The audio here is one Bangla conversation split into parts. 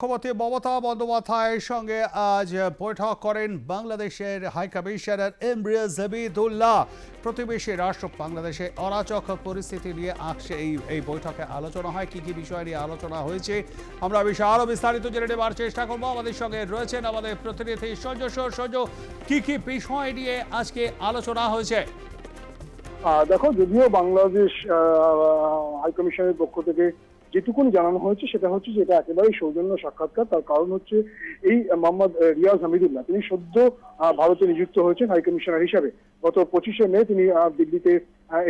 মুখ্যমন্ত্রী মমতা বন্দ্যোপাধ্যায়ের সঙ্গে আজ বৈঠক করেন বাংলাদেশের হাই কমিশনার এমরিয়াজ জাবিদুল্লাহ। প্রতিবেশী রাষ্ট্র বাংলাদেশে অরাচক পরিস্থিতি নিয়ে আসছে এই এই বৈঠকে আলোচনা হয়, কি কি বিষয় নিয়ে আলোচনা হয়েছে, আমরা বিষয় আরও বিস্তারিত জেনে নেবার চেষ্টা করব। আমাদের সঙ্গে রয়েছেন আমাদের প্রতিনিধি সঞ্জয় সর। সঞ্জয়, কি কি বিষয় নিয়ে আজকে আলোচনা হয়েছে? দেখো, যদিও বাংলাদেশ হাইকমিশনের পক্ষ থেকে যেটুকুন জানানো হয়েছে সেটা হচ্ছে যে এটা একেবারেই সৌজন্য সাক্ষাৎকার। তার কারণ হচ্ছে এই মোহাম্মদ রিয়াজ হামিদুল্লাহ। তিনি সদ্য ভারতে নিযুক্ত হয়েছেন হাই কমিশনার হিসাবে। গত পঁচিশে মে তিনি দিল্লিতে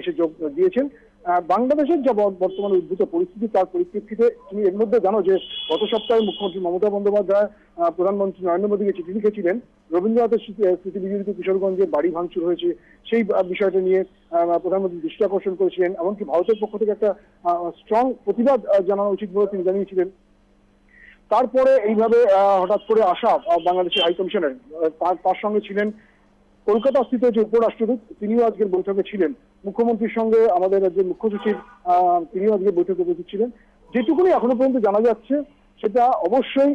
এসে যোগ দিয়েছেন। বাংলাদেশের যা বর- বর্তমানে উদ্ভূত পরিস্থিতি, তার পরিপ্রেক্ষিতে তুমি এর মধ্যে জানো যে গত সপ্তাহে মুখ্যমন্ত্রী মমতা বন্দ্যোপাধ্যায় প্রধানমন্ত্রী নরেন্দ্র মোদীকে চিঠি লিখেছিলেন, রবীন্দ্রনাথের স্মৃতি- বিজড়িত কিশোরগঞ্জে বাড়ি ভাঙচুর হয়েছে, সেই বিষয়টা নিয়ে প্রধানমন্ত্রী দৃষ্টি আকর্ষণ করেছিলেন, এমনকি ভারতের পক্ষ থেকে একটা স্ট্রং প্রতিবাদ জানানো উচিত বলে তিনি জানিয়েছিলেন। তারপরে এইভাবে হঠাৎ করে আসা বাংলাদেশের হাইকমিশনার তার সঙ্গে ছিলেন কলকাতা স্থিত যে উপরাষ্ট্রদূত, তিনিও আজকের বৈঠকে ছিলেন। মুখ্যমন্ত্রীর সঙ্গে আমাদের রাজ্যের মুখ্য সচিব তিনিও আজকে বৈঠকে উপস্থিত ছিলেন। যেটুকুনি এখনও পর্যন্ত জানা যাচ্ছে, সেটা অবশ্যই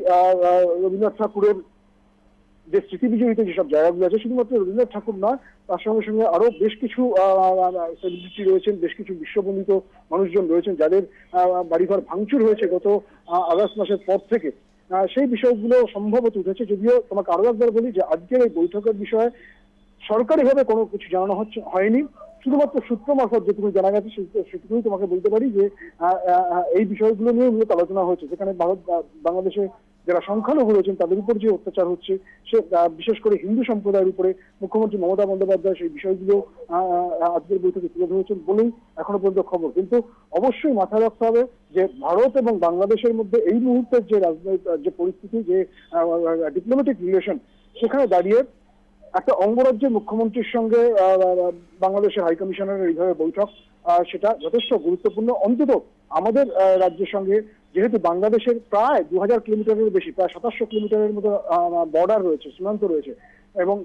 রবীন্দ্রনাথ ঠাকুরের যে স্মৃতি বিজড়িত যেসব জায়গাগুলো আছে, শুধুমাত্র রবীন্দ্রনাথ ঠাকুর নয়, তার সঙ্গে সঙ্গে আরও বেশ কিছু সেলিব্রিটি রয়েছেন, বেশ কিছু বিশ্ববন্দিত মানুষজন রয়েছেন, যাদের বাড়িঘর ভাঙচুর হয়েছে গত আগস্ট মাসের পর থেকে। সেই বিষয়গুলো সম্ভবত উঠেছে, যদিও তোমাকে আরও একবার বলি যে আজকের এই বৈঠকের বিষয়ে সরকারিভাবে কোনো কিছু জানানো হচ্ছে, হয়নি। শুধুমাত্র সূত্র মারফত যেটুকু জানা গেছে সেটুকুই তোমাকে বলতে পারি যে এই বিষয়গুলো নিয়ে মূলত আলোচনা হয়েছে। যেখানে ভারত বাংলাদেশে যারা সংখ্যালঘু রয়েছেন, তাদের উপর যে অত্যাচার হচ্ছে, সে বিশেষ করে হিন্দু সম্প্রদায়ের উপরে মুখ্যমন্ত্রী মমতা বন্দ্যোপাধ্যায় সেই বিষয়গুলো আজকের বৈঠকে তুলে ধরেছেন বলেই এখনও পর্যন্ত খবর। কিন্তু অবশ্যই মাথায় রাখতে হবে যে, ভারত এবং বাংলাদেশের মধ্যে এই মুহূর্তের যে রাজনৈতিক, যে পরিস্থিতি, যে ডিপ্লোম্যাটিক রিলেশন সেখানে দাঁড়িয়ে একটা অঙ্গরাজ্যের মুখ্যমন্ত্রীর সঙ্গে বাংলাদেশের হাইকমিশনের এইভাবে বৈঠক সেটা যথেষ্ট গুরুত্বপূর্ণ। অন্তত আমাদের রাজ্যের সঙ্গে যেহেতু বাংলাদেশের প্রায় দু হাজার কিলোমিটারের বেশি, প্রায় সাতাশশো কিলোমিটারের মতো বর্ডার রয়েছে, সীমান্ত রয়েছে এবং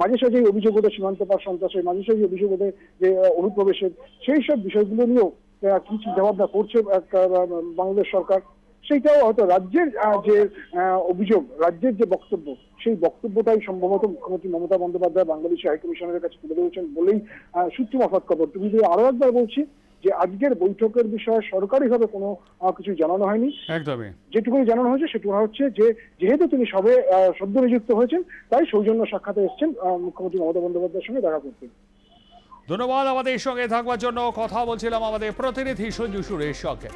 মাঝে সাঝে অভিযোগ ওঠে সীমান্ত পার সন্ত্রাসের, মাঝে সাঝে অভিযোগ ওঠে যে অনুপ্রবেশের, সেই সব বিষয়গুলো নিয়েও কি চিন্তাভাবনা করছে বাংলাদেশ সরকার? সেইটাও হয়তো রাজ্যের যে অভিযোগ রাজ্যের যে বক্তব্য সেই বক্তব্যটাই সম্ভবত মুখ্যমন্ত্রী মমতা বন্দ্যোপাধ্যায় বাংলাদেশের হাইকমিশনের কাছে তুলে ধরেছেন বলেই সূত্র মাফাত খবর। তুমি যদি আরও একবার বলছি যে আজকের বৈঠকের বিষয়ে সরকারিভাবে কোনো কিছু জানানো হয়নি। একদমই। যেটুকুনি জানানো হয়েছে সেটুকু হচ্ছে যে যেহেতু তিনি সবে সদ্য নিযুক্ত হয়েছেন তাই সৌজন্য সাক্ষাতে এসেছেন মুখ্যমন্ত্রী মমতা বন্দ্যোপাধ্যায়ের সঙ্গে দেখা করতে। ধন্যবাদ আমাদের সঙ্গে থাকবার জন্য। কথা বলছিলাম আমাদের প্রতিনিধি সঞ্জু সুরেশ সঙ্গে।